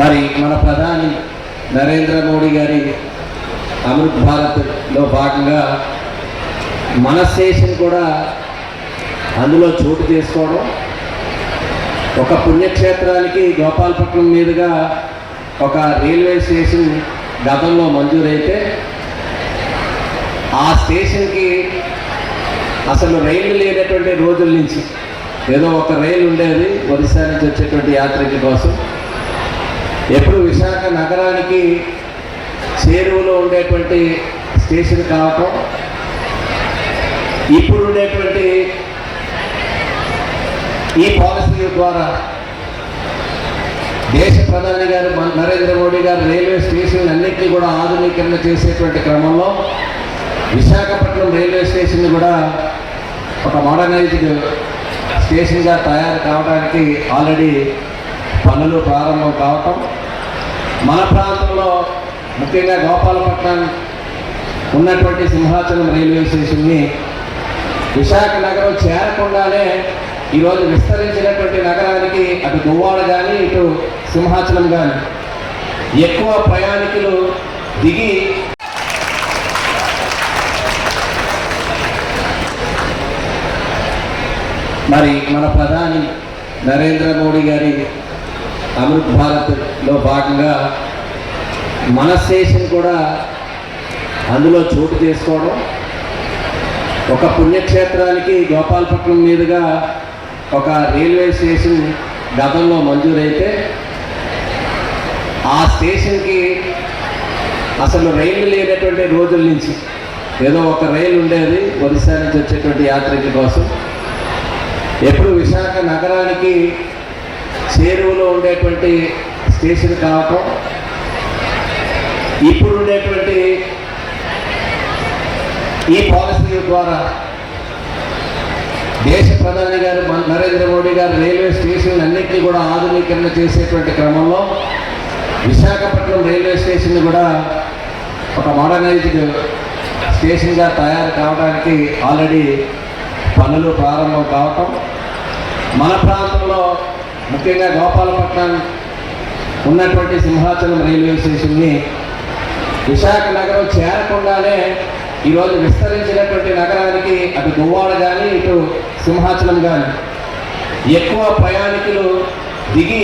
మరి మన ప్రధాని నరేంద్ర మోడీ గారి అమృత్ భారత్లో భాగంగా మన స్టేషన్ కూడా అందులో చోటు చేసుకోవడం ఒక పుణ్యక్షేత్రానికి గోపాలపట్నం మీదుగా ఒక రైల్వే స్టేషన్ గతంలో మంజూరైతే ఆ స్టేషన్కి అసలు రైలు లేనటువంటి రోజుల నుంచి ఏదో ఒక రైలు ఉండేది ఒరిస్సా నుంచి వచ్చేటువంటి యాత్రికుల కోసం. ఎప్పుడు విశాఖ నగరానికి చేరువలో ఉండేటువంటి స్టేషన్ కావటం ఇప్పుడు ఉండేటువంటి ఈ పాలసీ ద్వారా దేశ ప్రధాని గారు మన- నరేంద్ర మోడీ గారు రైల్వే స్టేషన్ అన్నింటినీ కూడా ఆధునీకరణ చేసేటువంటి క్రమంలో విశాఖపట్నం రైల్వే స్టేషన్ కూడా ఒక మోడర్నైజ్డ్ స్టేషన్గా తయారు కావడానికి ఆల్రెడీ పనులు ప్రారంభం కావటం. మన ప్రాంతంలో ముఖ్యంగా గోపాలపట్నం ఉన్నటువంటి సింహాచలం రైల్వే స్టేషన్ని విశాఖ నగరం చేరకుండానే ఈరోజు విస్తరించినటువంటి నగరానికి అటు దువ్వాడ కానీ ఇటు సింహాచలం కానీ ఎక్కువ ప్రయాణికులు దిగి మరి మన ప్రధాని నరేంద్ర మోడీ గారి అమృత్ భారత్లో భాగంగా మన స్టేషన్ కూడా అందులో చోటు చేసుకోవడం ఒక పుణ్యక్షేత్రానికి గోపాలపట్నం మీదుగా ఒక రైల్వే స్టేషన్ గతంలో మంజూరైతే ఆ స్టేషన్కి అసలు రైలు లేనటువంటి రోజుల నుంచి ఏదో ఒక రైలు ఉండేది ఒరిస్సా నుంచి వచ్చేటువంటి యాత్రికుల కోసం. ఎప్పుడు విశాఖ నగరానికి చేరువులో ఉండేటువంటి స్టేషన్ కావటం ఇప్పుడు ఉండేటువంటి ఈ పాలసీ ద్వారా దేశ ప్రధాని గారు మన- నరేంద్ర మోడీ గారు రైల్వే స్టేషన్లు అన్నింటినీ కూడా ఆధునీకరణ చేసేటువంటి క్రమంలో విశాఖపట్నం రైల్వే స్టేషన్ కూడా ఒక మోడర్నైజ్డ్ స్టేషన్గా తయారు కావడానికి ఆల్రెడీ పనులు ప్రారంభం కావటం. మన ప్రాంతంలో ముఖ్యంగా గోపాలపట్నం ఉన్నటువంటి సింహాచలం రైల్వే స్టేషన్ని విశాఖ నగరం చేరకుండానే ఈరోజు విస్తరించినటువంటి నగరానికి అటు దువ్వాడ కానీ ఇటు సింహాచలం కానీ ఎక్కువ ప్రయాణికులు దిగి